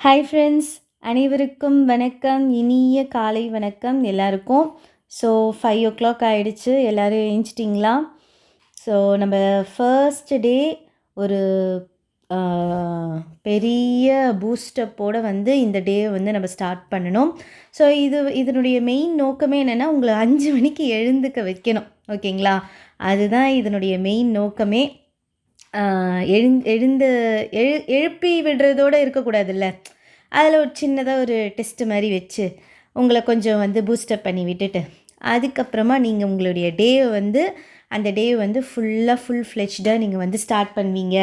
Hi friends அனைவருக்கும் வணக்கம். இனிய காலை வணக்கம் எல்லாருக்கும். ஸோ ஃபைவ் ஓ கிளாக் ஆகிடுச்சு எல்லோரும் எழுஞ்சிட்டிங்களா ஸோ நம்ம ஃபர்ஸ்ட் டே ஒரு பெரிய பூஸ்டப்போடு வந்து இந்த டே வந்து நம்ம ஸ்டார்ட் பண்ணணும். ஸோ இது இதனுடைய மெயின் நோக்கமே என்னென்னா உங்களை அஞ்சு மணிக்கு எழுந்துக்க வைக்கணும். ஓகேங்களா அதுதான் இதனுடைய மெயின் நோக்கமே. எழுந் எழுந்து எழு எழுப்பி விடுறதோடு இருக்கக்கூடாதுல்ல? அதில் ஒரு சின்னதாக ஒரு டெஸ்ட்டு மாதிரி வச்சு உங்களை கொஞ்சம் வந்து பூஸ்டப் பண்ணி விட்டுட்டு அதுக்கப்புறமா நீங்கள் உங்களுடைய டேவை வந்து அந்த டே வந்து ஃபுல்லாக ஃபுல் ஃப்ளெஜ்டாக நீங்கள் வந்து ஸ்டார்ட் பண்ணுவீங்க.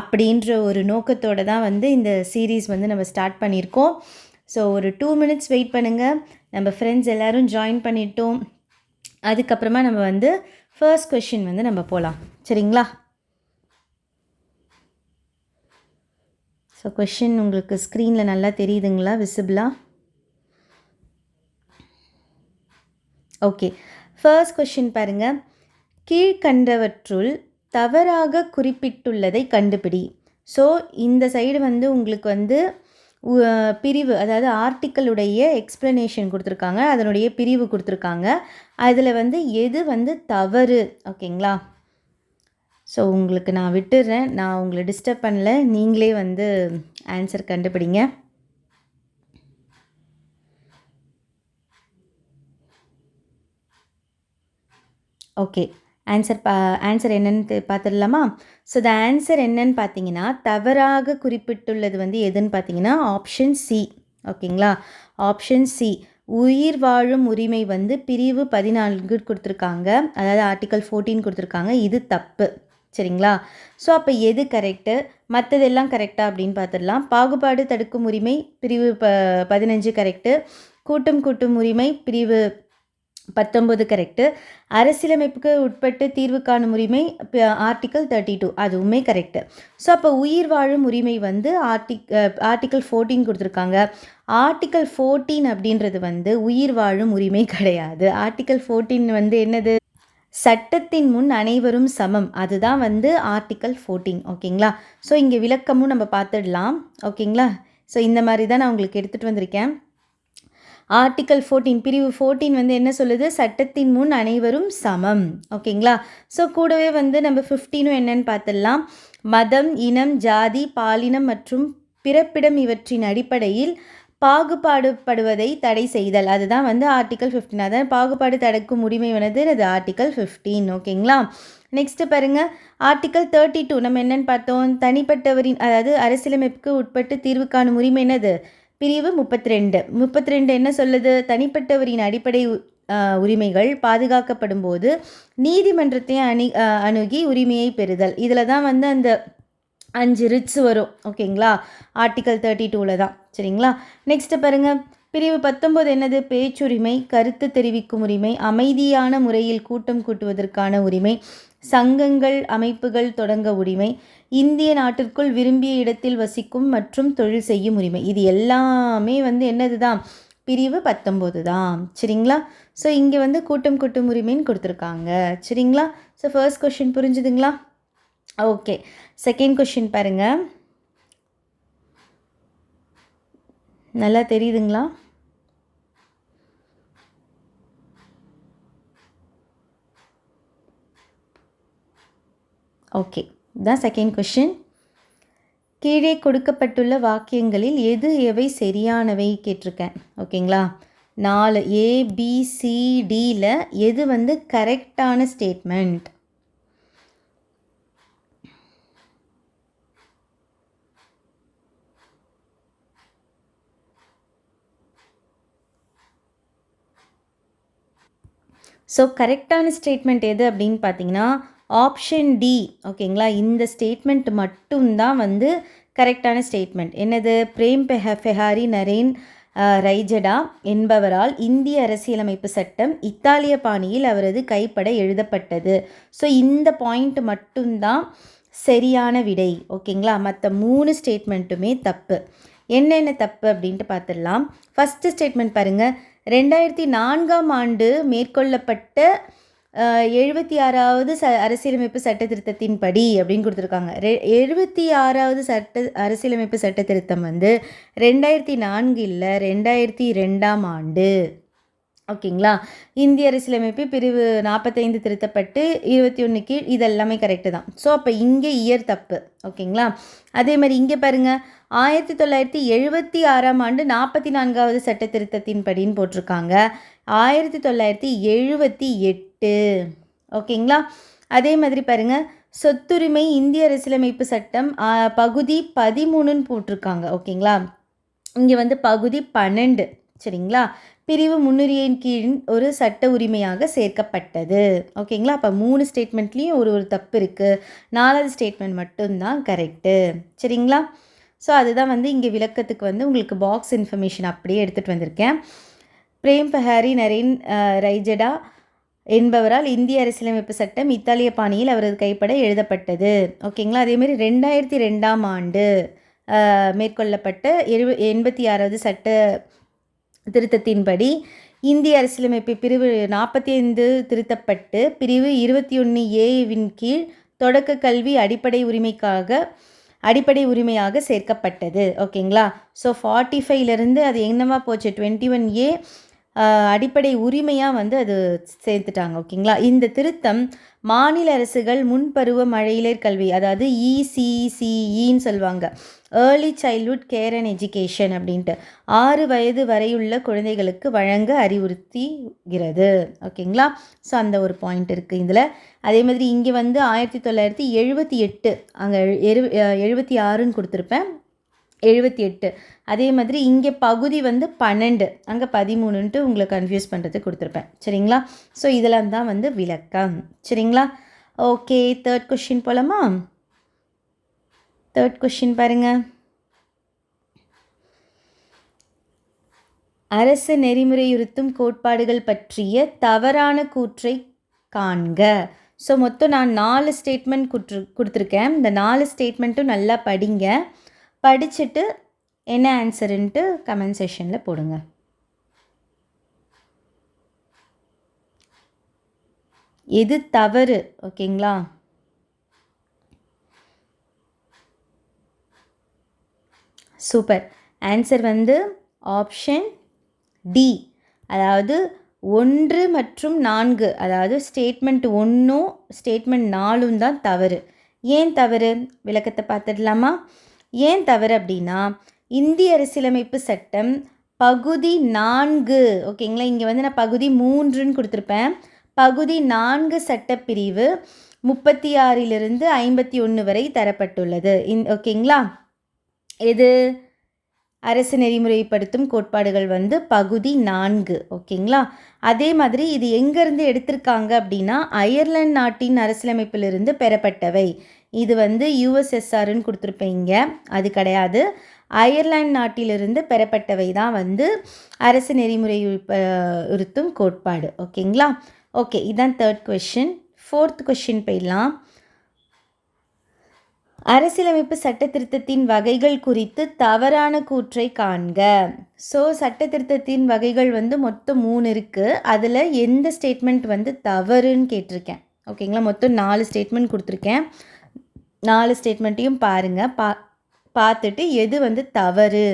அப்படின்ற ஒரு நோக்கத்தோடு தான் வந்து இந்த சீரீஸ் வந்து நம்ம ஸ்டார்ட் பண்ணியிருக்கோம். ஸோ ஒரு டூ மினிட்ஸ் வெயிட் பண்ணுங்கள் நம்ம ஃப்ரெண்ட்ஸ் எல்லோரும் ஜாயின் பண்ணிட்டோம். அதுக்கப்புறமா நம்ம வந்து ஃபர்ஸ்ட் கொஷின் வந்து நம்ம போகலாம் சரிங்களா? ஸோ கொஷின் உங்களுக்கு ஸ்க்ரீனில் நல்லா தெரியுதுங்களா? விசிபிளாக ஓகே ஃபர்ஸ்ட் கொஷின் பாருங்கள் கீழ்கண்டவற்றுள் தவறாக குறிப்பிட்டுள்ளதை கண்டுபிடி. ஸோ இந்த சைடு வந்து உங்களுக்கு வந்து பிரிவு அதாவது ஆர்டிக்கலுடைய எக்ஸ்ப்ளனேஷன் கொடுத்துருக்காங்க. அதனுடைய பிரிவு கொடுத்துருக்காங்க. அதில் வந்து எது வந்து தவறு? ஓகேங்களா ஸோ உங்களுக்கு நான் விட்டுடுறேன் நான் உங்களை டிஸ்டர்ப் பண்ணல. நீங்களே வந்து ஆன்சர் கண்டுபிடிங்க. ஓகே ஆன்சர் பா ஆன்சர் என்னன்னு தெ- பார்த்துடலாமா ஸோ த ஆன்சர் என்னன்னு பார்த்தீங்கன்னா தவறாக குறிப்பிட்டுள்ளது வந்து எதுன்னு பார்த்தீங்கன்னா ஆப்ஷன் சி ஓகேங்களா ஆப்ஷன் சி உயிர் வாழும் உரிமை வந்து பிரிவு பதினான்கு கொடுத்துருக்காங்க. அதாவது ஆர்டிக்கல் ஃபோர்டீன் கொடுத்துருக்காங்க. இது தப்பு. சரிங்களா? ஸோ அப்போ எது கரெக்டு மற்றதெல்லாம் கரெக்டாக அப்படின்னு பார்த்துடலாம் பாகுபாடு தடுக்கும் உரிமை பிரிவு ப பதினஞ்சு கரெக்டு கூட்டும் கூட்டும் உரிமை பிரிவு பத்தொம்பது கரெக்டு அரசியலமைப்புக்கு உட்பட்டு தீர்வு காணும் உரிமை ஆர்டிக்கல் தேர்ட்டி டூ அதுவுமே கரெக்டு ஸோ அப்போ உயிர் வாழும் உரிமை வந்து ஆர்டிக் ஆர்டிக்கல் ஃபோர்டீன் கொடுத்துருக்காங்க. ஆர்டிக்கல் ஃபோர்டீன் அப்படின்றது வந்து உயிர் வாழும் உரிமை கிடையாது. ஆர்டிக்கல் ஃபோர்டீன் வந்து என்னது? சட்டத்தின் முன் அனைவரும் சமம். அதுதான் வந்து ஆர்டிக்கல் ஃபோர்டீன் ஓகேங்களா ஸோ இங்கே விளக்கமும் நம்ம பார்த்துடலாம் ஓகேங்களா ஸோ இந்த மாதிரி தான் நான் உங்களுக்கு எடுத்துகிட்டு வந்திருக்கேன். ஆர்டிக்கல் ஃபோர்டீன் பிரிவு ஃபோர்டீன் வந்து என்ன சொல்லுது? சட்டத்தின் முன் அனைவரும் சமம் ஓகேங்களா ஸோ கூடவே வந்து நம்ம ஃபிஃப்டீனும் என்னன்னு பார்த்துடலாம். மதம் இனம் ஜாதி பாலினம் மற்றும் பிறப்பிடம் இவற்றின் அடிப்படையில் பாகுபாடுபடுவதை தடை செய்தல். அதுதான் வந்து ஆர்டிக்கல் ஃபிஃப்டீன் அதான் பாகுபாடு தடுக்கும் உரிமை வந்து அது ஆர்டிக்கல் ஃபிஃப்டீன் ஓகேங்களா நெக்ஸ்ட்டு பாருங்க. ஆர்டிக்கல் தேர்ட்டி டூ நம்ம என்னென்னு பார்த்தோம்? தனிப்பட்டவரின் அதாவது அரசியலமைப்புக்கு உட்பட்டு தீர்வு காணும் உரிமை என்னது? பிரிவு முப்பத்தி ரெண்டு முப்பத்தி ரெண்டு என்ன சொல்லுது? தனிப்பட்டவரின் அடிப்படை உரிமைகள் பாதுகாக்கப்படும் போது நீதிமன்றத்தை அணி அணுகி உரிமையை பெறுதல். இதில் தான் வந்து அந்த அஞ்சு ரிட்ஸ் வரும். ஓகேங்களா? ஆர்டிக்கல் தேர்ட்டி டூவில் தான். சரிங்களா? நெக்ஸ்ட்டு பாருங்கள் பிரிவு பத்தொம்போது என்னது? பேச்சுரிமை கருத்து தெரிவிக்கும் உரிமை அமைதியான முறையில் கூட்டம் கூட்டுவதற்கான உரிமை சங்கங்கள் அமைப்புகள் தொடங்க உரிமை இந்திய நாட்டிற்குள் விரும்பிய இடத்தில் வசிக்கும் மற்றும் தொழில் செய்யும் உரிமை. இது எல்லாமே வந்து என்னது தான்? பிரிவு பத்தொம்போது தான். சரிங்களா? ஸோ இங்கே வந்து கூட்டம் கூட்டும் உரிமைன்னு கொடுத்துருக்காங்க. சரிங்களா? ஸோ ஃபர்ஸ்ட் கொஷின் புரிஞ்சுதுங்களா? ஓகே செகண்ட் கொஷின் பாருங்கள் நல்லா தெரியுதுங்களா? ஓகே தான் செகண்ட் கொஷின் கீழே கொடுக்கப்பட்டுள்ள வாக்கியங்களில் எது எவை சரியானவை கேட்டிருக்கேன். ஓகேங்களா நாலு ஏபிசிடியில் எது வந்து கரெக்டான ஸ்டேட்மெண்ட் ஸோ கரெக்டான ஸ்டேட்மெண்ட் எது அப்படின்னு பார்த்தீங்கன்னா ஆப்ஷன் டி ஓகேங்களா இந்த ஸ்டேட்மெண்ட் மட்டும்தான் வந்து கரெக்டான ஸ்டேட்மெண்ட் என்னது? பிரேம் பெஹ ஃபெஹாரி நரேன் ரைஜடா என்பவரால் இந்திய அரசியலமைப்பு சட்டம் இத்தாலிய பாணியில் அவரது கைப்பட எழுதப்பட்டது. ஸோ இந்த பாயிண்ட் மட்டும்தான் சரியான விடை ஓகேங்களா மற்ற மூணு ஸ்டேட்மெண்ட்டுமே தப்பு. என்னென்ன தப்பு அப்படின்ட்டு பார்த்துடலாம். ஃபஸ்ட்டு ஸ்டேட்மெண்ட் பாருங்கள் ரெண்டாயிரத்தி நான்காம் ஆண்டு மேற்கொள்ளப்பட்ட எழுபத்தி ஆறாவது ச அரசியலமைப்பு சட்ட திருத்தத்தின் படி அப்படின்னு கொடுத்துருக்காங்க. ரெ எழுபத்தி ஆறாவது சட்ட அரசியலமைப்பு சட்ட திருத்தம் வந்து ரெண்டாயிரத்தி நான்கு இல்லை ரெண்டாயிரத்தி ரெண்டாம் ஆண்டு. ஓகேங்களா? இந்திய அரசியலமைப்பு பிரிவு நாற்பத்தைந்து திருத்தப்பட்டு இருபத்தி ஒன்று கீழ் இதெல்லாமே கரெக்டு தான். ஸோ அப்போ இங்கே இயர் தப்பு. ஓகேங்களா? அதே மாதிரி இங்கே பாருங்கள் ஆயிரத்தி தொள்ளாயிரத்தி எழுபத்தி ஆறாம் ஆண்டு நாற்பத்தி நான்காவது சட்ட திருத்தத்தின்படின்னு போட்டிருக்காங்க. ஆயிரத்தி தொள்ளாயிரத்தி எழுபத்தி எட்டு. ஓகேங்களா? அதே மாதிரி பாருங்கள் சொத்துரிமை இந்திய அரசியலமைப்பு சட்டம் பகுதி பதிமூணுன்னு போட்டிருக்காங்க. ஓகேங்களா? இங்கே வந்து பகுதி பன்னெண்டு. சரிங்களா? பிரிவு முன்னுரியின் கீழ் ஒரு சட்ட உரிமையாக சேர்க்கப்பட்டது. ஓகேங்களா? அப்போ மூணு ஸ்டேட்மெண்ட்லேயும் ஒரு ஒரு தப்பு இருக்குது நாலாவது ஸ்டேட்மெண்ட் மட்டும்தான் கரெக்டு சரிங்களா? ஸோ அதுதான் வந்து இங்கே விளக்கத்துக்கு வந்து உங்களுக்கு பாக்ஸ் இன்ஃபர்மேஷன் அப்படியே எடுத்துகிட்டு வந்திருக்கேன். பிரேம் பஹாரி நரேன் ரைஜடா என்பவரால் இந்திய அரசியலமைப்பு சட்டம் இத்தாலிய பாணியில் அவரது கைப்பட எழுதப்பட்டது. ஓகேங்களா? அதேமாரி ரெண்டாயிரத்தி ரெண்டாம் ஆண்டு மேற்கொள்ளப்பட்ட எழு எண்பத்தி ஆறாவது சட்ட திருத்தத்தின்படி இந்திய அரசியலமைப்பு பிரிவு நாற்பத்தி ஐந்து திருத்தப்பட்டு பிரிவு இருபத்தி ஒன்று ஏவின் கீழ் தொடக்க கல்வி அடிப்படை உரிமைக்காக அடிப்படை உரிமையாக சேர்க்கப்பட்டது. ஓகேங்களா? ஸோ ஃபார்ட்டி ஃபைவ்லேருந்து அது என்னவா போச்சு? டுவெண்ட்டி ஒன் ஏ அடிப்படை உரிமையாக வந்து அது சேர்த்துட்டாங்க ஓகேங்களா? இந்த திருத்தம் மாநில அரசுகள் முன்பருவ மழையிலர் கல்வி அதாவது இசிசிஇன்னு சொல்லுவாங்க. Early childhood care and education அப்படின்ட்டு. ஆறு வயது வரையுள்ள குழந்தைகளுக்கு வழங்க அறிவுறுத்திகிறது ஓகேங்களா? ஸோ அந்த ஒரு பாயிண்ட் இருக்குது இதில். அதே மாதிரி இங்கே வந்து ஆயிரத்தி தொள்ளாயிரத்தி எழுபத்தி எட்டு அங்கே எழு எழுபத்தி ஆறுன்னு கொடுத்துருப்பேன். எழுபத்தி எட்டு. அதே மாதிரி இங்கே பகுதி வந்து பன்னெண்டு. அங்கே பதிமூணுன்ட்டு உங்களை கன்ஃபியூஸ் பண்ணுறது கொடுத்துருப்பேன். சரிங்களா? ஸோ இதெல்லாம் தான் வந்து விளக்கம். சரிங்களா? ஓகே தேர்ட் கொஷின் போலாமா? தேர்ட் கொஷின் பாருங்கள் அரசு நெறிமுறையுறுத்தும் கோட்பாடுகள் பற்றிய தவறான கூற்றை காண்க. ஸோ மொத்தம் நான் நாலு ஸ்டேட்மெண்ட் கொடுத்து கொடுத்துருக்கேன். இந்த நாலு ஸ்டேட்மெண்ட்டும் நல்லா படிங்க. படிச்சுட்டு என்ன ஆன்சருன்ட்டு கமெண்ட் செஷனில் போடுங்க. எது தவறு? ஓகேங்களா? சூப்பர். ஆன்சர் வந்து ஆப்ஷன் டி அதாவது ஒன்று மற்றும் நான்கு. அதாவது ஸ்டேட்மெண்ட் ஒன்றும் ஸ்டேட்மெண்ட் நாலும் தான் தவறு. ஏன் தவறு? விளக்கத்தை பார்த்துடலாமா? ஏன் தவறு அப்படின்னா இந்திய அரசியலமைப்பு சட்டம் பகுதி நான்கு. ஓகேங்களா? இங்கே வந்து நான் பகுதி மூன்றுன்னு கொடுத்துருப்பேன். பகுதி நான்கு சட்டப்பிரிவு முப்பத்தி ஆறிலிருந்து ஐம்பத்தி ஒன்று வரை தரப்பட்டுள்ளது. இன் ஓகேங்களா? எது? அரசு நெறிமுறைப்படுத்தும் கோட்பாடுகள் வந்து பகுதி நான்கு. ஓகேங்களா? அதே மாதிரி இது எங்கேருந்து எடுத்திருக்காங்க அப்படின்னா அயர்லாந்து நாட்டின் அரசியலமைப்பிலிருந்து பெறப்பட்டவை. இது வந்து யூஎஸ்எஸ்ஆர்னு கொடுத்துருப்பீங்க அது கிடையாது. அயர்லாந்து நாட்டிலிருந்து பெறப்பட்டவை தான் வந்து அரசு நெறிமுறை உறுத்தும் கோட்பாடு. ஓகேங்களா? ஓகே இதுதான் தேர்ட் கொஷின் ஃபோர்த் கொஷின் போயிடலாம். அரசியலமைப்பு சட்ட திருத்தத்தின் வகைகள் குறித்து தவறான கூற்றை காண்க. ஸோ சட்ட திருத்தத்தின் வகைகள் வந்து மொத்தம் மூணு இருக்குது அதில் எந்த ஸ்டேட்மெண்ட் வந்து தவறுன்னு கேட்டிருக்கேன். ஓகேங்களா? மொத்தம் நாலு ஸ்டேட்மெண்ட் கொடுத்துருக்கேன். நாலு ஸ்டேட்மெண்ட்டையும் பாருங்கள் பா பார்த்துட்டு எது வந்து தவறு?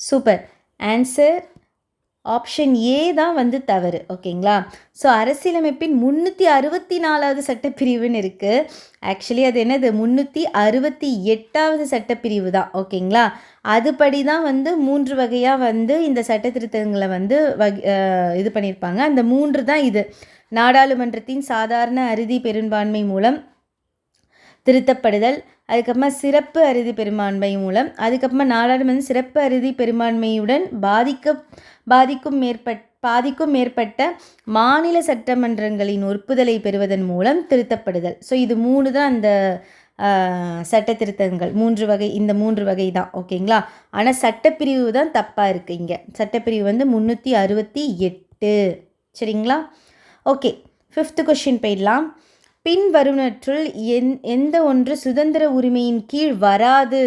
சூப்பர். ஆன்சர் ஆப்ஷன் ஏ தான் வந்து தவறு ஓகேங்களா? ஸோ அரசியலமைப்பின் முந்நூற்றி அறுபத்தி நாலாவது சட்டப்பிரிவுன்னு இருக்குது ஆக்சுவலி அது என்னது? முந்நூற்றி அறுபத்தி எட்டாவது சட்டப்பிரிவு தான் ஓகேங்களா? அதுபடி தான் வந்து மூன்று வகையாக வந்து இந்த சட்ட திருத்தங்களை வந்து வகி இது பண்ணியிருப்பாங்க. அந்த மூன்று தான் இது. நாடாளுமன்றத்தின் சாதாரண அறுதி பெரும்பான்மை மூலம் திருத்தப்படுதல். அதுக்கப்புறமா சிறப்பு அறுதி பெரும்பான்மை மூலம் அதுக்கப்புறமா நாடாளுமன்ற சிறப்பு அறுதி பெரும்பான்மையுடன் பாதிக்க பாதிக்கும் மேற்பட் பாதிக்கும் மேற்பட்ட மாநில சட்டமன்றங்களின் ஒப்புதலை பெறுவதன் மூலம் திருத்தப்படுதல். ஸோ இது மூணு தான் அந்த சட்ட திருத்தங்கள். மூன்று வகை இந்த மூன்று வகை தான். ஓகேங்களா ஆனால் சட்டப்பிரிவு தான் தப்பாக இருக்குது இங்கே. சட்டப்பிரிவு வந்து முந்நூற்றி அறுபத்தி எட்டு. சரிங்களா? ஓகே ஃபிஃப்த்து கொஷின் போயிடலாம். பின்வருவனற்றுள் எந் எந்த ஒன்று சுதந்திர உரிமையின் கீழ் வராது.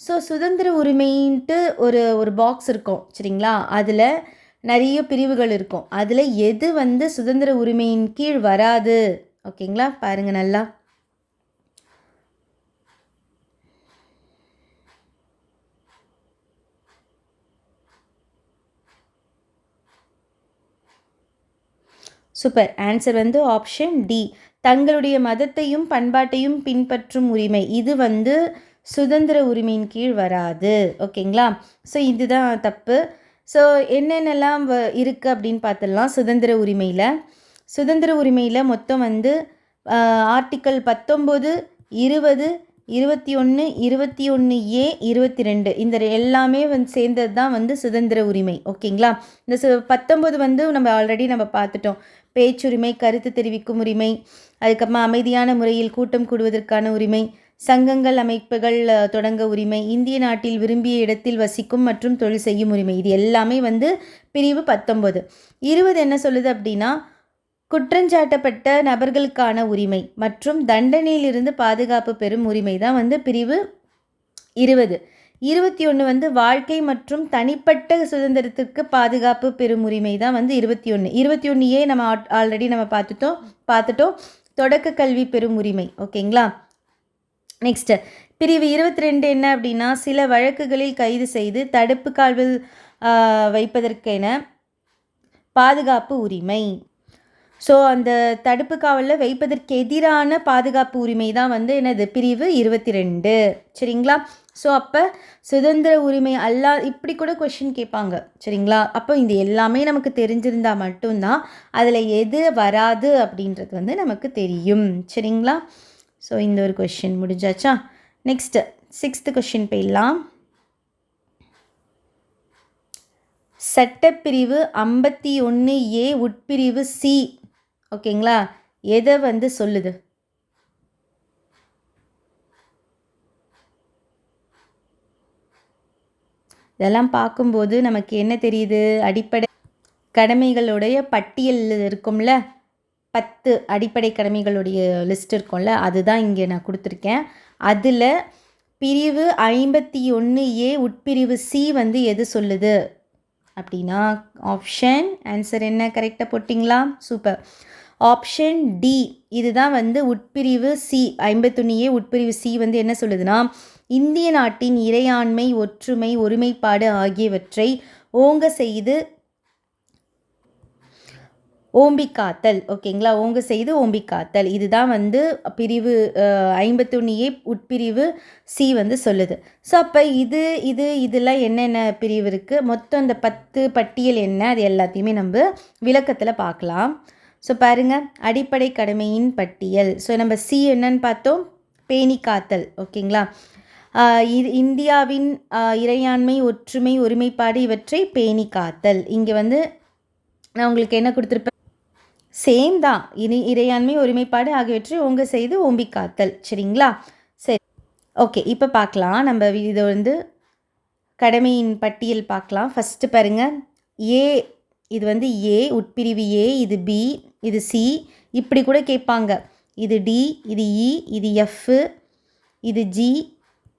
ஸோ சுதந்திர உரிமைன்ட்டு ஒரு ஒரு பாக்ஸ் இருக்கும் சரிங்களா? அதில் நிறைய பிரிவுகள் இருக்கும். அதில் எது வந்து சுதந்திர உரிமையின் கீழ் வராது? ஓகேங்களா? பாருங்கள் நல்லா. சூப்பர் ஆன்சர் வந்து ஆப்ஷன் டி தங்களுடைய மதத்தையும் பண்பாட்டையும் பின்பற்றும் உரிமை. இது வந்து சுதந்திர உரிமையின் கீழ் வராது. ஓகேங்களா? ஸோ இதுதான் தப்பு. ஸோ என்னென்னலாம் வ இருக்குது அப்படின்னு பார்த்துடலாம். சுதந்திர உரிமையில். சுதந்திர உரிமையில் மொத்தம் வந்து ஆர்டிக்கல் பத்தொம்போது இருபது இருபத்தி ஒன்று இருபத்தி ஒன்று ஏ இருபத்தி ரெண்டு இந்த எல்லாமே வந்து சேர்ந்தது தான் வந்து சுதந்திர உரிமை. ஓகேங்களா? இந்த சு பத்தொம்பது வந்து நம்ம ஆல்ரெடி நம்ம பார்த்துட்டோம். பேச்சுரிமை கருத்து தெரிவிக்கும் உரிமை அதுக்கப்புறமா அமைதியான முறையில் கூட்டம் கூடுவதற்கான உரிமை சங்கங்கள் அமைப்புகள் தொடங்க உரிமை இந்திய நாட்டில் விரும்பிய இடத்தில் வசிக்கும் மற்றும் தொழில் செய்யும் உரிமை இது எல்லாமே வந்து பிரிவு பத்தொம்பது இருபது என்ன சொல்லுது அப்படின்னா குற்றஞ்சாட்டப்பட்ட நபர்களுக்கான உரிமை மற்றும் தண்டனையிலிருந்து பாதுகாப்பு பெறும் உரிமை தான் வந்து பிரிவு இருபது. இருபத்தி ஒன்று வந்து வாழ்க்கை மற்றும் தனிப்பட்ட சுதந்திரத்திற்கு பாதுகாப்பு பெறும் உரிமை தான் வந்து இருபத்தி ஒன்று இருபத்தி ஒன்று ஏ நம்ம ஆல்ரெடி நம்ம பார்த்துட்டோம் பார்த்துட்டோம். தொடக்க கல்வி பெறும் உரிமை ஓகேங்களா? நெக்ஸ்ட்டு பிரிவு இருபத்தி ரெண்டு என்ன அப்படின்னா சில வழக்குகளில் கைது செய்து தடுப்பு கால்வில் வைப்பதற்கென பாதுகாப்பு உரிமை. ஸோ அந்த தடுப்பு காவலில் வைப்பதற்கு எதிரான பாதுகாப்பு உரிமை தான் வந்து என்னது? பிரிவு இருபத்தி ரெண்டு. சரிங்களா? ஸோ அப்போ சுதந்திர உரிமை அல்லா இப்படி கூட கொஷின் கேட்பாங்க சரிங்களா? அப்போ இது எல்லாமே நமக்கு தெரிஞ்சிருந்தால் மட்டும்தான் அதில் எது வராது அப்படின்றது வந்து நமக்கு தெரியும் சரிங்களா? ஸோ இந்த ஒரு கொஷின் முடிஞ்சாச்சா? நெக்ஸ்ட்டு சிக்ஸ்த்து கொஷின் போயிடலாம். சட்டப்பிரிவு ஐம்பத்தி ஒன்று ஏ உட்பிரிவு சி ஓகேங்களா? எதை வந்து சொல்லுது? இதெல்லாம் பார்க்கும்போது நமக்கு என்ன தெரியுது? அடிப்படை கடமைகளுடைய பட்டியல் இருக்கும்ல? பத்து அடிப்படை கடமைகளுடைய லிஸ்ட் இருக்கும்ல? அதுதான் இங்கே நான் கொடுத்துருக்கேன். அதில் பிரிவு ஐம்பத்தி ஒன்று ஏ உட்பிரிவு சி வந்து எது சொல்லுது? அப்படின்னா ஆப்ஷன் ஆன்சர் என்ன? கரெக்டாக போட்டிங்களா? சூப்பர் ஆப்ஷன் டி இதுதான் வந்து உட்பிரிவு சி ஐம்பத்தொன்று ஏ உட்பிரிவு சி வந்து என்ன சொல்லுதுன்னா இந்திய நாட்டின் இறையாண்மை ஒற்றுமை ஒருமைப்பாடு ஆகியவற்றை ஓங்க செய்து ஓம்பி காத்தல் ஓகேங்களா? ஓங்க செய்து ஓம்பி காத்தல் இதுதான் வந்து பிரிவு ஐம்பத்தொன்னியே உட்பிரிவு சி வந்து சொல்லுது. ஸோ அப்போ இது இது இதெல்லாம் என்னென்ன பிரிவு இருக்குது மொத்தம் அந்த பத்து பட்டியல் என்ன? அது எல்லாத்தையுமே நம்ம விளக்கத்தில் பார்க்கலாம் ஸோ பாருங்கள் அடிப்படை கடமையின் பட்டியல். ஸோ நம்ம சி என்னன்னு பார்த்தோம்? பேணி காத்தல் ஓகேங்களா? இது இந்தியாவின் இறையாண்மை ஒற்றுமை ஒருமைப்பாடு இவற்றை பேணி காத்தல். இங்கே வந்து நான் உங்களுக்கு என்ன கொடுத்துருப்பேன்? சேம் தான். இனி இறையாண்மை ஒருமைப்பாடு ஆகியவற்றை ஓங்க செய்து ஓம்பி காத்தல். சரிங்களா? சரி. ஓகே. இப்போ பார்க்கலாம் நம்ம இதை வந்து கடமையின் பட்டியல் பார்க்கலாம் ஃபஸ்ட்டு பாருங்கள் ஏ இது வந்து ஏ உட்பிரிவு ஏ இது பி இது சி. இப்படி கூட கேட்பாங்க. இது டி இது இ இது எஃப்பு இது ஜி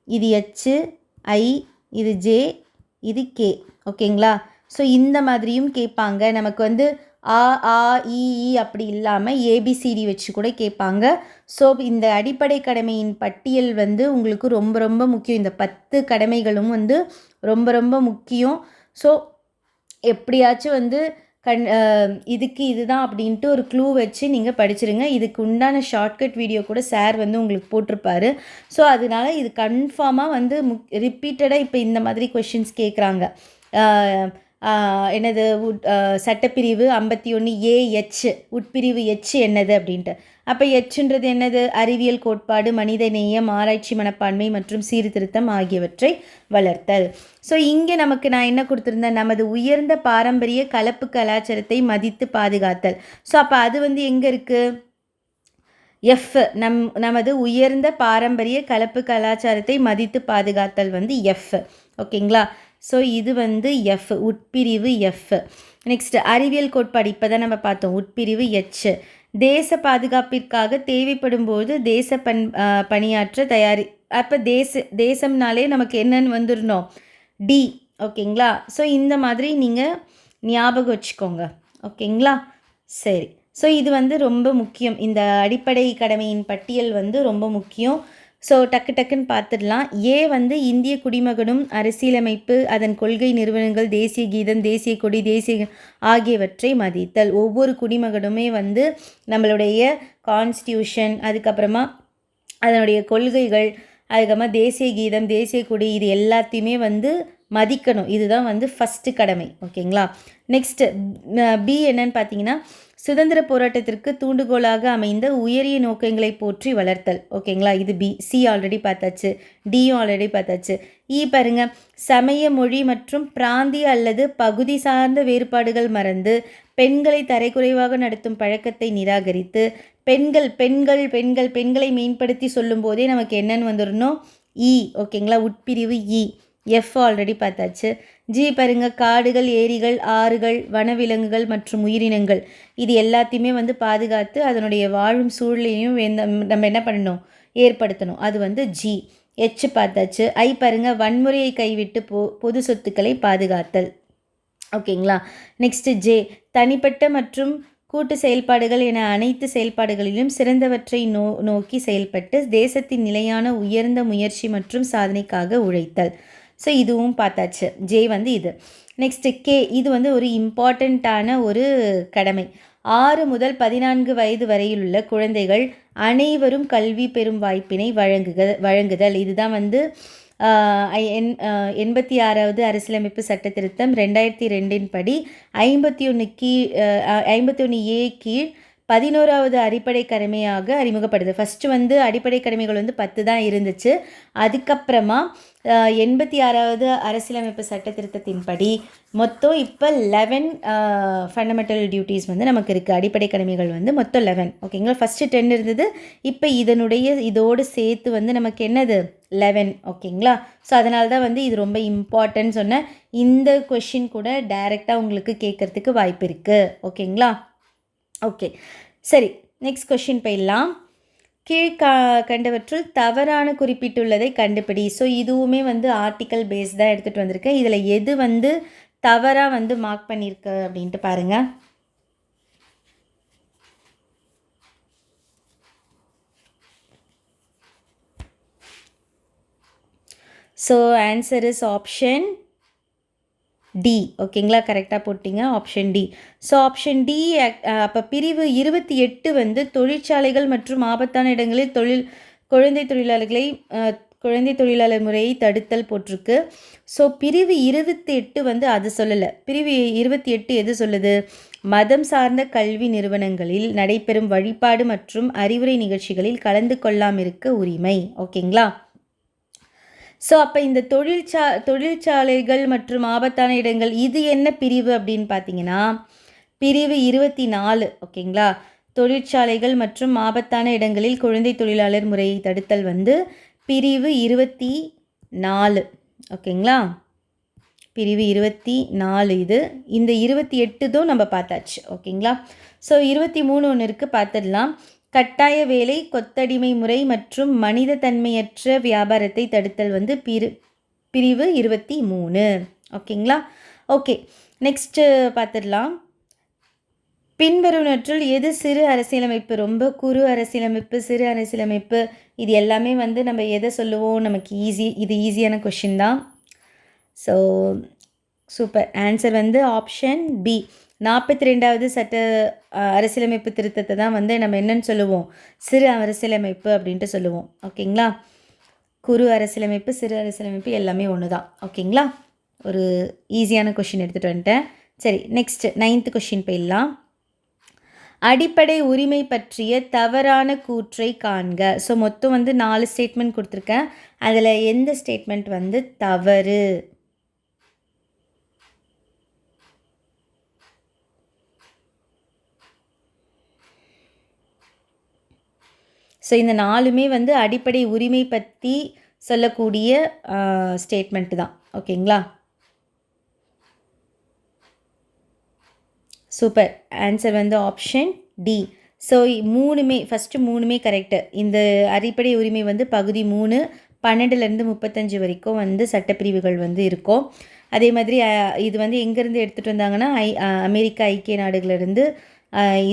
இது ஹெச்சு ஐ இது ஜே இது கே ஓகேங்களா ஸோ இந்த மாதிரியும் கேட்பாங்க. நமக்கு வந்து ஆ ஆ இஇ அப்படி இல்லாமல் ஏபிசிடி வச்சு கூட கேட்பாங்க. ஸோ இந்த அடிப்படை கடமையின் பட்டியல் வந்து உங்களுக்கு ரொம்ப ரொம்ப முக்கியம். இந்த பத்து கடமைகளும் வந்து ரொம்ப ரொம்ப முக்கியம். ஸோ எப்படியாச்சும் வந்து கண் இதுக்கு இதுதான் அப்படின்ட்டு ஒரு க்ளூ வச்சு நீங்கள் படிச்சிருங்க. இதுக்கு உண்டான ஷார்ட்கட் வீடியோ கூட சார் வந்து உங்களுக்கு போட்டிருப்பாரு. ஸோ அதனால இது கன்ஃபார்மாக வந்து முக் ரிப்பீட்டடாக இப்போ இந்த மாதிரி கொஷின்ஸ் கேட்குறாங்க என்னது உட் சட்டப்பிரிவு ஐம்பத்தி ஒன்று ஏ எச் உட்பிரிவு எச் என்னது அப்படின்ட்டு. அப்போ எச்சுன்றது என்னது? அறிவியல் கோட்பாடு மனித நேயம் ஆராய்ச்சி மனப்பான்மை மற்றும் சீர்திருத்தம் ஆகியவற்றை வளர்த்தல். ஸோ இங்கே நமக்கு நான் என்ன கொடுத்துருந்தேன்? நமது உயர்ந்த பாரம்பரிய கலப்பு கலாச்சாரத்தை மதித்து பாதுகாத்தல். ஸோ அப்போ அது வந்து எங்கே இருக்குது எஃப் நம் நமது உயர்ந்த பாரம்பரிய கலப்பு கலாச்சாரத்தை மதித்து பாதுகாத்தல் வந்து எஃப் ஓகேங்களா? ஸோ இது வந்து எஃப் உட்பிரிவு எஃப் நெக்ஸ்ட் அறிவியல் கோட்பாடு. இப்போ தான் நம்ம பார்த்தோம். உட்பிரிவு எச் தேச பாதுகாப்பிற்காக தேவைப்படும் போது தேச பண் பணியாற்ற தயாரி அப்போ தேச தேசம்னாலே நமக்கு என்னன்னு வந்துடணும். டி ஓகேங்களா? ஸோ இந்த மாதிரி நீங்கள் ஞாபகம் வச்சுக்கோங்க. ஓகேங்களா? சரி. ஸோ இது வந்து ரொம்ப முக்கியம். இந்த அடிப்படை கடமையின் பட்டியல் வந்து ரொம்ப முக்கியம். ஸோ டக்கு டக்குன்னு பார்த்துடலாம். ஏ வந்து இந்திய குடிமகனும் அரசியலமைப்பு அதன் கொள்கை நிறுவனங்கள் தேசிய கீதம் தேசிய கொடி தேசிய ஆகியவற்றை மதித்தல். ஒவ்வொரு குடிமகனுமே வந்து நம்மளுடைய கான்ஸ்டியூஷன் அதுக்கப்புறமா அதனுடைய கொள்கைகள் அதுக்கப்புறமா தேசிய கீதம் தேசிய கொடி இது எல்லாத்தையுமே வந்து மதிக்கணும். இதுதான் வந்து ஃபஸ்ட்டு கடமை. ஓகேங்களா நெக்ஸ்ட்டு பி என்னன்னு பார்த்தீங்கன்னா சுதந்திர போராட்டத்திற்கு தூண்டுகோலாக அமைந்த உயரிய நோக்கங்களை போற்றி வளர்த்தல். ஓகேங்களா? இது பி. சி ஆல்ரெடி பார்த்தாச்சு. டியும் ஆல்ரெடி பார்த்தாச்சு. இ பாருங்க. சமய மொழி மற்றும் பிராந்திய அல்லது பகுதி சார்ந்த வேறுபாடுகள் மறந்து பெண்களை தரைக்குறைவாக நடத்தும் பழக்கத்தை நிராகரித்து பெண்கள் பெண்கள் பெண்கள் பெண்களை மேம்படுத்தி சொல்லும் போதே நமக்கு என்னன்னு வந்துடணும் இ. ஓகேங்களா? உட்பிரிவு இ. எஃப் ஆல்ரெடி பார்த்தாச்சு. ஜி பாருங்க காடுகள் ஏரிகள் ஆறுகள் வனவிலங்குகள் மற்றும் உயிரினங்கள். இது எல்லாத்தையுமே வந்து பாதுகாத்து அதனுடைய வாழும் சூழலையும் நம்ம என்ன பண்ணணும்? ஏற்படுத்தணும். அது வந்து ஜி எச் பார்த்தாச்சு. ஐ பாருங்க வன்முறையை கைவிட்டு பொ பொது சொத்துக்களை பாதுகாத்தல். ஓகேங்களா? நெக்ஸ்ட்டு ஜே தனிப்பட்ட மற்றும் கூட்டு செயல்பாடுகள் என அனைத்து செயல்பாடுகளிலும் சிறந்தவற்றை நோ நோக்கி செயல்பட்டு தேசத்தின் நிலையான உயர்ந்த முயற்சி மற்றும் சாதனைக்காக உழைத்தல். ஸோ இதுவும் பார்த்தாச்சு. ஜே வந்து இது. நெக்ஸ்ட்டு கே இது வந்து ஒரு இம்பார்ட்டண்ட்டான ஒரு கடமை. ஆறு முதல் பதினான்கு வயது வரையிலுள்ள குழந்தைகள் அனைவரும் கல்வி பெறும் வாய்ப்பினை வழங்குக வழங்குதல். இதுதான் வந்து எண் எண்பத்தி ஆறாவது அரசியலமைப்பு சட்ட திருத்தம் ரெண்டாயிரத்தி ரெண்டின் படி ஐம்பத்தி ஒன்று கீழ் ஐம்பத்தி ஒன்று ஏ கீழ் பதினோராவது அடிப்படை கடமையாக அறிமுகப்படுது. ஃபஸ்ட்டு வந்து அடிப்படை கடமைகள் வந்து பத்து தான் இருந்துச்சு. அதுக்கப்புறமா எண்பத்தி ஆறாவது அரசியலமைப்பு சட்ட திருத்தத்தின்படி மொத்தம் இப்போ லெவன் ஃபண்டமெண்டல் டியூட்டிஸ் வந்து நமக்கு இருக்குது அடிப்படை கடமைகள் வந்து மொத்தம் லெவன் ஓகேங்களா ஃபஸ்ட்டு டென் இருந்தது. இப்போ இதனுடைய இதோடு சேர்த்து வந்து நமக்கு என்னது? லெவன் ஓகேங்களா ஸோ அதனால தான் வந்து இது ரொம்ப இம்பார்ட்டன்ட் சொன்ன இந்த கொஷின் கூட டைரெக்டாக உங்களுக்கு கேட்குறதுக்கு வாய்ப்பு இருக்குது ஓகேங்களா ஓகே சரி நெக்ஸ்ட் கொஷின் போயிடலாம். கீழ்கா கண்டவற்றுள் தவறான குறிப்பிட்டுள்ளதை கண்டுபிடி. ஸோ இதுவுமே வந்து ஆர்டிக்கல் பேஸ் தான் எடுத்துகிட்டு வந்திருக்கேன் இதில் எது வந்து தவறாக வந்து மார்க் பண்ணியிருக்கு அப்படின்ட்டு பாருங்கள் so answer is option D ஓகேங்களா கரெக்டாக போட்டிங்க. Option D so option D அப்போ பிரிவு இருபத்தி எட்டு வந்து தொழிற்சாலைகள் மற்றும் ஆபத்தான இடங்களில் தொழில் குழந்தை தொழிலாளர்களை குழந்தை தொழிலாளர் முறையை தடுத்தல் போட்டிருக்கு. ஸோ பிரிவு இருபத்தி எட்டு வந்து அது சொல்லலை. பிரிவு இருபத்தி எட்டு எது சொல்லுது? மதம் சார்ந்த கல்வி நிறுவனங்களில் நடைபெறும் வழிபாடு மற்றும் அறிவுரை நிகழ்ச்சிகளில் கலந்து கொள்ளாமிருக்க உரிமை. ஓகேங்களா ஸோ அப்போ இந்த தொழிற்சா தொழிற்சாலைகள் மற்றும் ஆபத்தான இடங்கள் இது என்ன பிரிவு அப்படின்னு பார்த்தீங்கன்னா பிரிவு இருபத்தி நாலு ஓகேங்களா தொழிற்சாலைகள் மற்றும் ஆபத்தான இடங்களில் குழந்தை தொழிலாளர் முறையை தடுத்தல் வந்து பிரிவு இருபத்தி நாலு ஓகேங்களா? பிரிவு இருபத்தி நாலு இது. இந்த இருபத்தி எட்டுதும் நம்ம பார்த்தாச்சு ஓகேங்களா? ஸோ இருபத்தி மூணு ஒன்று இருக்குது பார்த்துடலாம். கட்டாய வேலை கொத்தடிமை முறை மற்றும் மனித தன்மையற்ற வியாபாரத்தை தடுத்தல் வந்து பிரி பிரிவு இருபத்தி மூணு. ஓகேங்களா? ஓகே நெக்ஸ்ட்டு பார்த்துடலாம் பின்வருவனற்றுள் எது சிறு அரசியலமைப்பு? ரொம்ப குறு அரசியலமைப்பு சிறு அரசியலமைப்பு இது எல்லாமே வந்து நம்ம எதை சொல்லுவோம்? நமக்கு ஈஸி இது ஈஸியான கொஷின் தான். ஸோ சூப்பர் ஆன்சர் வந்து ஆப்ஷன் பி நாற்பத்தி ரெண்டாவது சட்ட அரசியலமைப்பு திருத்தத்தை தான் வந்து நம்ம என்னன்னு சொல்லுவோம். சிறு அரசியலமைப்பு அப்படின்ட்டு சொல்லுவோம். ஓகேங்களா? குறு அரசியலமைப்பு சிறு அரசியலமைப்பு எல்லாமே ஒன்று தான். ஓகேங்களா? ஒரு ஈஸியான கொஷின் எடுத்துகிட்டு வந்துட்டேன். சரி நெக்ஸ்ட் நைன்த்து கொஷின் போயிடலாம். அடிப்படை உரிமை பற்றிய தவறான கூற்றை காண்க. ஸோ மொத்தம் வந்து நாலு ஸ்டேட்மெண்ட் கொடுத்துருக்கேன். அதில் எந்த ஸ்டேட்மெண்ட் வந்து தவறு? ஸோ இந்த நாலுமே வந்து அடிப்படை உரிமை பற்றி சொல்லக்கூடிய ஸ்டேட்மெண்ட் தான். ஓகேங்களா சூப்பர் ஆன்சர் வந்து ஆப்ஷன் டி ஸோ மூணுமே ஃபஸ்ட்டு மூணுமே கரெக்டு இந்த அடிப்படை உரிமை வந்து பகுதி மூணு பன்னெண்டுலேருந்து முப்பத்தஞ்சு வரைக்கும் வந்து சட்டப்பிரிவுகள் வந்து இருக்கும். அதே மாதிரி இது வந்து எங்கேருந்து எடுத்துகிட்டு வந்தாங்கன்னா ஐ அமெரிக்க ஐக்கிய நாடுகளிலிருந்து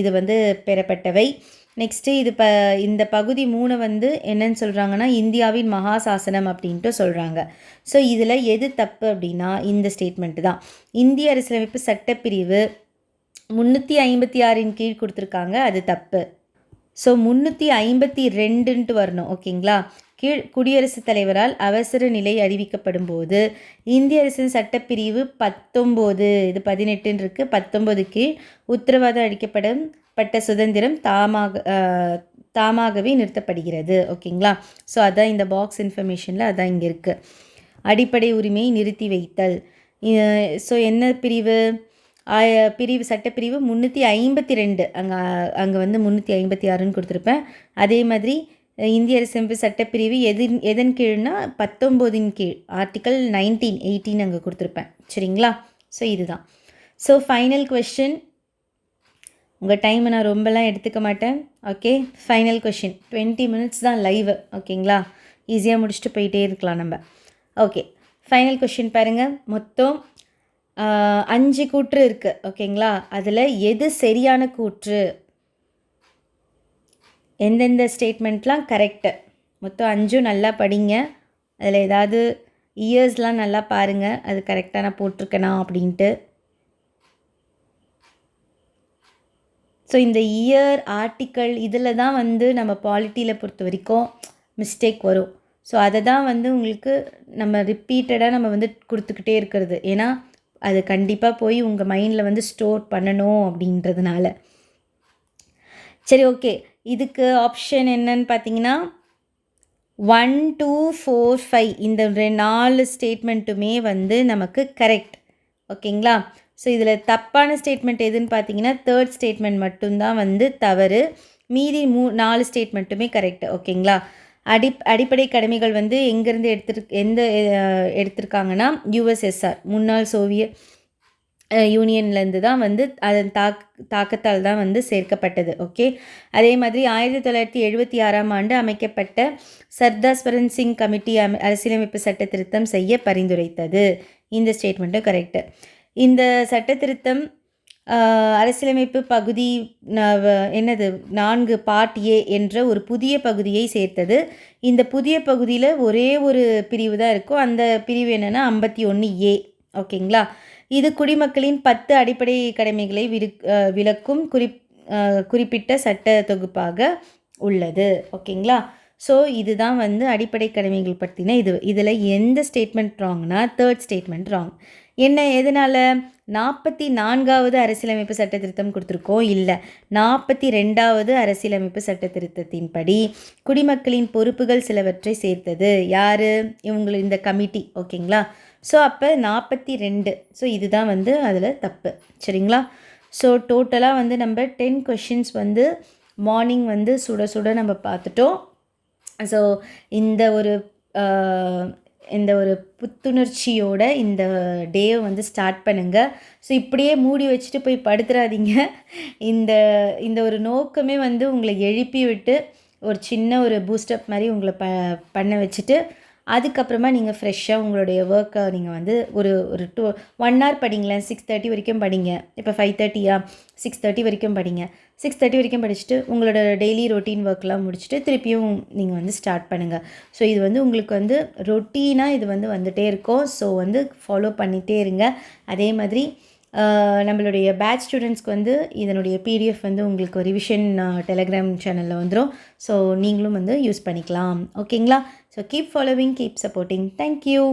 இது வந்து பெறப்பட்டவை. நெக்ஸ்ட்டு இது ப இந்த பகுதி மூணு வந்து என்னன்னு சொல்கிறாங்கன்னா இந்தியாவின் மகா சாசனம் அப்படின்ட்டு சொல்கிறாங்க ஸோ இதில் எது தப்பு அப்படின்னா இந்த ஸ்டேட்மெண்ட்டு தான். இந்திய அரசியலமைப்பு சட்டப்பிரிவு முந்நூற்றி ஐம்பத்தி ஆறின் கீழ் கொடுத்துருக்காங்க அது தப்பு. ஸோ முந்நூற்றி ஐம்பத்தி ரெண்டுன்ட்டு வரணும் ஓகேங்களா? கீழ் குடியரசுத் தலைவரால் அவசர நிலை அறிவிக்கப்படும் போது இந்திய அரசின் சட்டப்பிரிவு பத்தொம்போது இது பதினெட்டுன்னு இருக்குது பத்தொம்போது கீழ் உத்தரவாதம் அளிக்கப்படும். பட்ட சுதந்திரம் தாமாக தாமாகவே நிறுத்தப்படுகிறது. ஓகேங்களா? ஸோ அதான் இந்த பாக்ஸ் இன்ஃபர்மேஷனில் அதான் இங்கே இருக்குது அடிப்படை உரிமையை நிறுத்தி வைத்தல். ஸோ என்ன பிரிவு? ஆய பிரிவு சட்டப்பிரிவு முந்நூற்றி ஐம்பத்தி ரெண்டு. அங்கே அங்கே வந்து முந்நூற்றி ஐம்பத்தி ஆறுன்னு கொடுத்துருப்பேன். அதே மாதிரி இந்திய அரசமைப்பு சட்டப்பிரிவு எது எதன் கீழ்னா பத்தொம்போதின் கீழ். ஆர்டிக்கல் நைன்டீன் எயிட்டீன் அங்கே கொடுத்துருப்பேன். சரிங்களா? ஸோ இதுதான். ஸோ ஃபைனல் கொஷின் உங்கள் டைமை நான் ரொம்பலாம் எடுத்துக்க மாட்டேன். Okay final question twenty minutes தான் லைவ் ஓகேங்களா ஈஸியாக முடிச்சுட்டு போயிட்டே இருக்கலாம் நம்ம. ஓகே ஃபைனல் கொஷின் பாருங்கள் மொத்தம் அஞ்சு கூற்று இருக்குது ஓகேங்களா அதில் எது சரியான கூற்று? எந்தெந்த ஸ்டேட்மெண்ட்லாம் கரெக்டு மொத்தம் அஞ்சும் நல்லா படிங்க. அதில் ஏதாவது இயர்ஸ்லாம் நல்லா பாருங்கள் அது கரெக்டாக நான் போட்டிருக்கேனா அப்படின்ட்டு. ஸோ இந்த இயர் ஆர்டிக்கல் இதில் தான் வந்து நம்ம பாலிட்டியில் பொறுத்த வரைக்கும் மிஸ்டேக் வரும். ஸோ அதை தான் வந்து உங்களுக்கு நம்ம ரிப்பீட்டடாக நம்ம வந்து கொடுத்துக்கிட்டே இருக்கிறது. ஏன்னா அது கண்டிப்பாக போய் உங்கள் மைண்டில் வந்து ஸ்டோர் பண்ணணும் அப்படின்றதுனால. சரி ஓகே இதுக்கு ஆப்ஷன் என்னன்னு பார்த்தீங்கன்னா ஒன் டூ ஃபோர் ஃபைவ் இந்த ரெ- நாலு ஸ்டேட்மெண்ட்டுமே வந்து நமக்கு கரெக்ட் ஓகேங்களா ஸோ இதில் தப்பான ஸ்டேட்மெண்ட் எதுன்னு பார்த்தீங்கன்னா தேர்ட் ஸ்டேட்மெண்ட் மட்டும்தான் வந்து தவறு. மீதி மூ நாலு ஸ்டேட்மெண்ட்டுமே கரெக்ட் ஓகேங்களா? அடி அடிப்படை கடமைகள் வந்து எங்கேருந்து எடுத்துரு எந்த எடுத்திருக்காங்கன்னா யுஎஸ்எஸ்ஆர் முன்னாள் சோவியத் யூனியன்லேருந்து தான் வந்து அதன் தாக் தாக்கத்தால் தான் வந்து சேர்க்கப்பட்டது ஓகே? அதே மாதிரி ஆயிரத்தி தொள்ளாயிரத்தி எழுபத்தி ஆறாம் ஆண்டு அமைக்கப்பட்ட சர்தாஸ்வரன் சிங் கமிட்டி அம அரசியலமைப்பு சட்ட திருத்தம் செய்ய பரிந்துரைத்தது. இந்த ஸ்டேட்மெண்ட்டும் கரெக்டு இந்த சட்ட திருத்தம் அரசியலமைப்பு பகுதி என்னது நான்கு பார்ட் ஏ என்ற ஒரு புதிய பகுதியை சேர்த்தது. இந்த புதிய பகுதியில் ஒரே ஒரு பிரிவு தான் இருக்கும் அந்த பிரிவு என்னென்னா ஐம்பத்தி ஒன்று ஏ. ஓகேங்களா? இது குடிமக்களின் பத்து அடிப்படை கடமைகளை விரு விளக்கும் குறிப் குறிப்பிட்ட சட்ட தொகுப்பாக உள்ளது. ஓகேங்களா? ஸோ இதுதான் வந்து அடிப்படை கடமைகள் பற்றின இது. இதில் எந்த ஸ்டேட்மெண்ட் ராங்னா தேர்ட் ஸ்டேட்மெண்ட் ராங் என்ன எதனால்? நாற்பத்தி நான்காவது அரசியலமைப்பு சட்ட திருத்தம் கொடுத்துருக்கோம் இல்லை. நாற்பத்தி ரெண்டாவது அரசியலமைப்பு சட்ட திருத்தத்தின்படி குடிமக்களின் பொறுப்புகள் சிலவற்றை சேர்த்தது யார்? இவங்க இந்த கமிட்டி. ஓகேங்களா? ஸோ அப்போ நாற்பத்தி ரெண்டு. ஸோ இதுதான் வந்து அதில் தப்பு. சரிங்களா? ஸோ டோட்டலாக வந்து நம்ம டென் கொஷின்ஸ் வந்து மார்னிங் வந்து சுட சுட நம்ம பார்த்துட்டோம். ஸோ இந்த ஒரு இந்த ஒரு புத்துணர்ச்சியோட இந்த டேவை வந்து ஸ்டார்ட் பண்ணுங்கள் ஸோ இப்படியே மூடி வச்சுட்டு போய் படுத்துறாதீங்க. இந்த இந்த ஒரு நோக்கமே வந்து உங்களை எழுப்பி விட்டு ஒரு சின்ன ஒரு பூஸ்டப் மாதிரி உங்களை ப பண்ண வச்சுட்டு அதுக்கப்புறமா நீங்கள் ஃப்ரெஷ்ஷாக உங்களுடைய ஒர்க்கை நீங்கள் வந்து ஒரு ஒரு டூ ஒன் ஹவர் படிங்களேன். சிக்ஸ் தேர்ட்டி வரைக்கும் படிங்க. இப்போ ஃபைவ் தேர்ட்டியா சிக்ஸ் தேர்ட்டி வரைக்கும் படிங்க. சிக்ஸ் தேர்ட்டி வரைக்கும் படிச்சுட்டு உங்களோட டெய்லி ரொட்டீன் ஒர்க்லாம் முடிச்சுட்டு திருப்பியும் நீங்கள் வந்து ஸ்டார்ட் பண்ணுங்கள் ஸோ இது வந்து உங்களுக்கு வந்து ரொட்டீனாக இது வந்து வந்துகிட்டே இருக்கும். ஸோ வந்து ஃபாலோ பண்ணிகிட்டே இருங்க. அதே மாதிரி நம்மளுடைய பேட்ச் ஸ்டூடெண்ட்ஸ்க்கு வந்து இதனுடைய பிடிஎஃப் வந்து உங்களுக்கு ரிவிஷன் டெலகிராம் சேனலில் வந்துடும் ஸோ நீங்களும் வந்து யூஸ் பண்ணிக்கலாம். ஓகேங்களா so keep following keep supporting thank you